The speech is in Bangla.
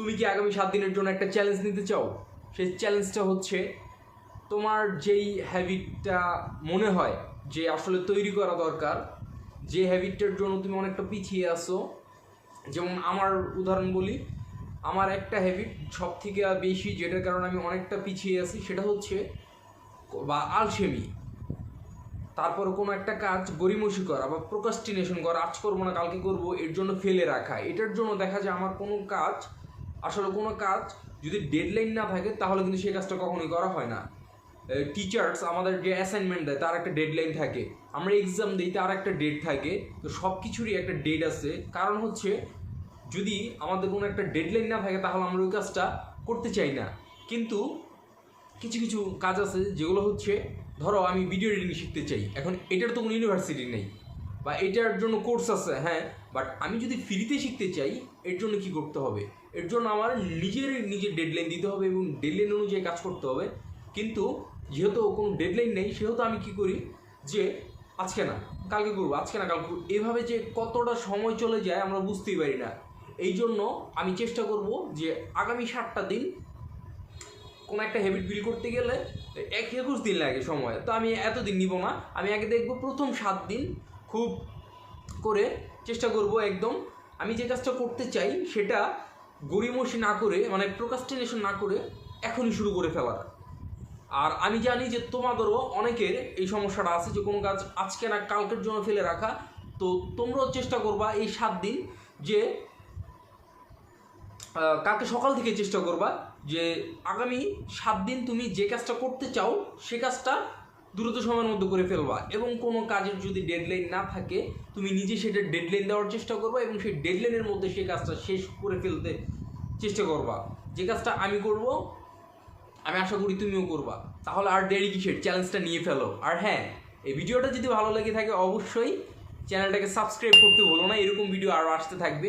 তুমি কি আগামী সাত দিনের জন্য একটা চ্যালেঞ্জ নিতে চাও? সেই চ্যালেঞ্জটা হচ্ছে তোমার যেই হ্যাবিটটা মনে হয় যে আসলে তৈরি করা দরকার, যে হ্যাবিটটার জন্য তুমি অনেকটা পিছিয়ে আসো যেমন আমার উদাহরণ বলি, আমার একটা হ্যাবিট সব থেকে বেশি যেটার কারণে আমি অনেকটা পিছিয়ে আছি সেটা হচ্ছে বা আলসেমি তারপর কোনো একটা কাজ গরিমসি করা বা প্রোকাস্টিনেশন করা, আজ করব না, কালকে করব, এর জন্য ফেলে রাখা। এটার জন্য দেখা যায় আমার কোনো কাজ আসলে কোনো কাজ যদি ডেডলাইন না থাকে, তাহলে কিন্তু সেই কাজটা কখনোই করা হয় না। টিচার্স আমাদের যে অ্যাসাইনমেন্ট দেয়, তার একটা ডেডলাইন থাকে। আমরা এক্সাম দিই, তার একটা ডেট থাকে। তো সব কিছুরই একটা ডেট আছে। কারণ হচ্ছে, যদি আমাদের কোনো একটা ডেডলাইন না থাকে, তাহলে আমরা ওই কাজটা করতে চাই না। কিন্তু কিছু কিছু কাজ আছে, যেগুলো হচ্ছে, ধরো আমি ভিডিও এডিটিং শিখতে চাই। এখন এটার তো কোনো ইউনিভার্সিটি নেই। বা এটার জন্য কোর্স আছে হ্যাঁ বাট আমি যদি ফ্রিতে শিখতে চাই, এর জন্য কি করতে হবে? এর জন্য আমার নিজের নিজের ডেডলাইন দিতে হবে এবং ডেডলাইন অনুযায়ী কাজ করতে হবে। কিন্তু যেহেতু কোনো ডেডলাইন নেই, সেহেতু আমি কি করি যে আজকে না, কালকে করব, আজকে না, কালকে করব। এভাবে যে কতটা সময় চলে যায় আমরা বুঝতেই পারি না। এই জন্য আমি চেষ্টা করব যে আগামী সাতটা দিন কোনো একটা হ্যাবিট বিল করতে গেলে, এক একুশ দিন লাগে সময়। তো আমি এতদিন নিব না, আমি আগে দেখব প্রথম সাত দিন খুব করে চেষ্টা করব একদম। আমি যে কাজটা করতে চাই সেটা গড়িমসি না করে মানে প্রোকাস্টিনেশন না করে এখনই শুরু করে ফেলার। আর আমি জানি যে তোমাদেরও অনেকের এই সমস্যাটা আছে যে কোনো কাজ আজকে না কালকের জন্য ফেলে রাখা। তো তোমরাও চেষ্টা করবা এই সাত দিন যে কালকে সকাল থেকে চেষ্টা করবা যে আগামী সাত দিন তুমি যে কাজটা করতে চাও সে কাজটা দ্রুত সময়ের মধ্যে করে ফেলবা এবং কোনো কাজের যদি ডেডলাইন না থাকে, তুমি নিজে সেটা ডেডলাইন দেওয়ার চেষ্টা করবা এবং সেই ডেডলাইনের মধ্যে সেই কাজটা শেষ করে ফেলতে চেষ্টা করবা। যে কাজটা আমি করব, আমি আশা করি তুমিও করবা। তাহলে আর দেরি কিসের? চ্যালেঞ্জটা নিয়ে ফেলো। আর হ্যাঁ এই ভিডিওটা যদি ভালো লেগে থাকে, অবশ্যই চ্যানেলটাকে সাবস্ক্রাইব করতে বলো না। এরকম ভিডিও আরও আসতে থাকবে।